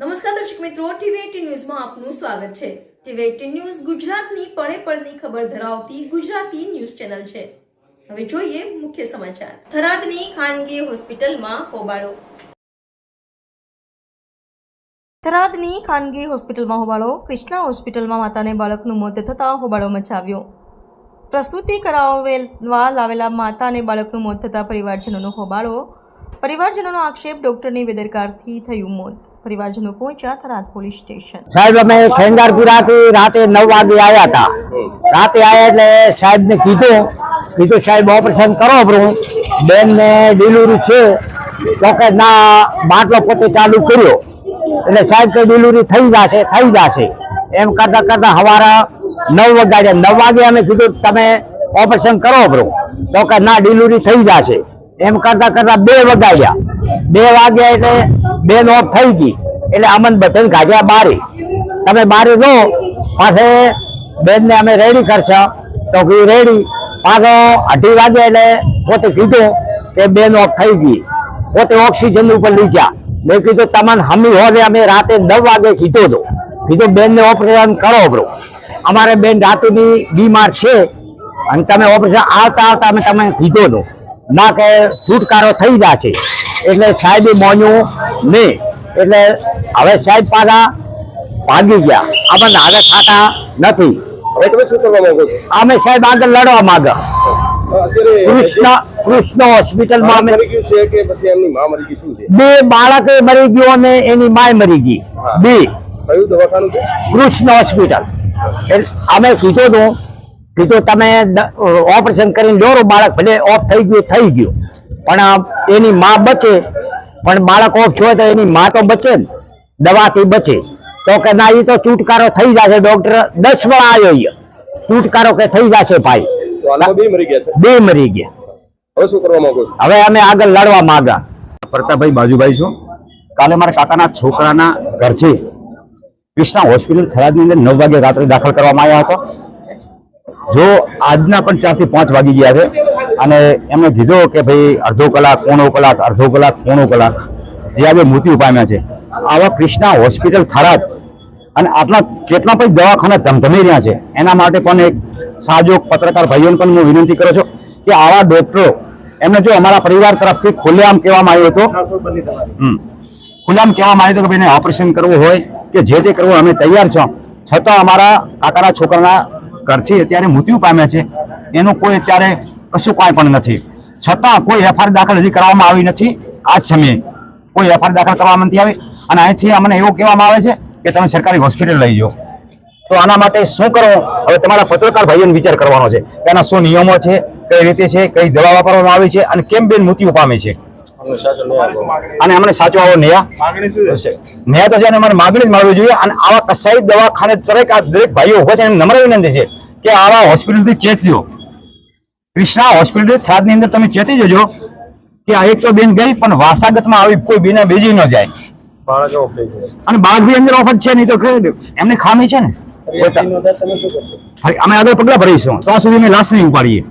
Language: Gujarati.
નમસ્કાર દર્શક મિત્રો ટીવી એટીન ન્યૂઝમાં આપનું સ્વાગત છે. ટીવી એટીન ન્યૂઝ ગુજરાતની પળે પળની ખબર ધરાવતી ગુજરાતી ન્યૂઝ ચેનલ છે. હવે જોઈએ મુખ્ય સમાચાર. થરાદની ખાનગી હોસ્પિટલમાં હોબાળો. થરાદની ખાનગી હોસ્પિટલમાં હોબાળો. કૃષ્ણા હોસ્પિટલમાં માતાને બાળકનું મોત થતાં હોબાળો મચાવ્યો. પ્રસૂતિ કરાવેલવા લાવેલા માતા અને બાળકનું મોત થતાં પરિવારજનોનો હોબાળો. પરિવારજનોનો આક્ષેપ ડોક્ટરની બેદરકારથી થયું મોત. પરિવારજનો પહોંચ્યા થરાદ પોલીસ સ્ટેશન. સાહેબ, અમે ખેંગારપુરાથી રાતે નવ વાગે આવ્યા હતા. રાતે આવ્યા એટલે સાહેબને કીધું કીધું, સાહેબ, ઓપરેશન કરો બ્રો બેનને ડિલિવરી છે. તો ના, બાટલો પોતે ચાલુ કર્યો. એટલે સાહેબ કે ડિલિવરી થઈ જશે થઈ જશે. એમ કરતા કરતા હવારા નવ વાગ્યા, નવ વાગે અમે કીધું, તમે ઓપરેશન કરો આપણું તો કે, ના, ડિલિવરી થઈ જશે. એમ કરતા કરતા બે વગાડ્યા બે વાગ્યા એટલે બેન ઓફ થઈ ગઈ. એટલે અમન બધાને કાઢ્યા બારે. તમે બારે રહો પાસે બેનને અમે રેડી કરશો. તો કીધું રેડી પાછો અઢી વાગે એટલે પોતે કીધું કે બેન ઓફ થઈ ગઈ. પોતે ઓક્સિજન ઉપર લઈ જા મેં કીધું, તમને હમી હોય અમે રાતે નવ વાગે કીધો હતો કીધું, બેનને ઓપરેશન કરો બ્રો અમારે બેન રાતુની બીમાર છે. અને તમે ઓપરેશન આવતા આવતા અમે તમે કીધો હતો ના કે છુટકારો થઈ જશે એટલે સાહેબ મોન્યું નહીં. એટલે હવે સાહેબ પાછા ભાગી ગયા. આપણને આગળ ખાતા નથી. હવે તમે શું કરવા માંગો છો? અમે સાહેબ આગળ લડવા માંગે. કૃષ્ણ કૃષ્ણ હોસ્પિટલમાં અમે બે બાળકે મરી ગયો અને એની માય મરી ગઈ. બે. કૃષ્ણ હોસ્પિટલ અમે કીધું હતું કીધું તમે ઓપરેશન કરીને દોરો બાળક ભલે ઓફ થઈ ગયું થઈ ગયું. પણ એની માં બચે. પણ બાળક ઓફ છો તો એની માં તો બચે ને દવાથી બચે. તો કે ના એ તો છુટકારો થઈ જશે. ડોક્ટર દસ વાર આવ્યો અહીંયા છુટકારો કે થઈ જશે ભાઈ. તો બે મરી ગયા છે. બે મરી ગયા. હવે શું કરવા માંગો છો? હવે અમે આગળ લડવા માંગા. પ્રતાપભાઈ બાજુભાઈ છો? કાલે મારા કાકાના છોકરાના ઘર છે. કૃષ્ણા હોસ્પિટલ થરાદની અંદર નવ વાગે રાત્રે દાખલ કરવામાં આવ્યા હતો. જો આજના પણ ચારથી પાંચ વાગી ગયા છે. અને એમણે કીધો કે ભાઈ અડધો કલાક, પોણો કલાક, અડધો કલાક, પોણો કલાક. જે આજે મૃત્યુ પામ્યા છે. આવા કૃષ્ણા હોસ્પિટલ થરાદ અને આટલા કેટલા પણ દવાખાના ધમધમી રહ્યા છે. એના માટે પણ એક સાજો પત્રકાર ભાઈઓને પણ હું વિનંતી કરું છું કે આવા ડોક્ટરો, એમને જો અમારા પરિવાર તરફથી ખુલ્લેઆમ કહેવામાં આવ્યો હતો. ખુલ્લામ કહેવામાં આવ્યું કે ભાઈને ઓપરેશન કરવું હોય કે જે તે કરવું અમે તૈયાર છો. છતાં અમારા કાકાના છોકરાના ઘરથી અત્યારે મૃત્યુ પામ્યા છે. એનું કોઈ અત્યારે કશું કાંઈ પણ નથી. છતાં કોઈ એફઆઈઆર દાખલ હજી કરવામાં આવી નથી. આ સમયે કોઈ એફઆઈઆર દાખલ કરવામાં નથી આવી. અને અહીંથી અમને એવું કહેવામાં આવે છે કે તમે સરકારી હોસ્પિટલ લઈ જાઓ. તો આના માટે શું કરો? હવે તમારા પત્રકાર ભાઈઓને વિચાર કરવાનો છે કે એના શું નિયમો છે, કઈ રીતે છે, કઈ દવા વાપરવામાં આવી છે અને કેમ બેન મૃત્યુ પામે છે? અને અમને સાચો આવો ન્યાય? ન્યાય તો છે અમારે માગણી જ મળવી જોઈએ અને આવા કસાઈ દવાખાને દરેક આ દરેક ભાઈઓ ઊભા છે એમ નમ્ર વિનંતી છે કે આવા હોસ્પિટલથી ચેતજો કૃષ્ણા હોસ્પિટલ થરાદની અંદર તમે ચેતી જજો કે આ એક તો બેન ગઈ પણ વારસાગતમાં આવી કોઈ બેને બેજી ન જાય. અને બાળક બી અંદર ઓફર છે નહીં તો એમની ખામી છે ને? અમે આગળ પગલા ભરીશું. તો સુધી અમે લાશ નહીં ઉપાડીએ.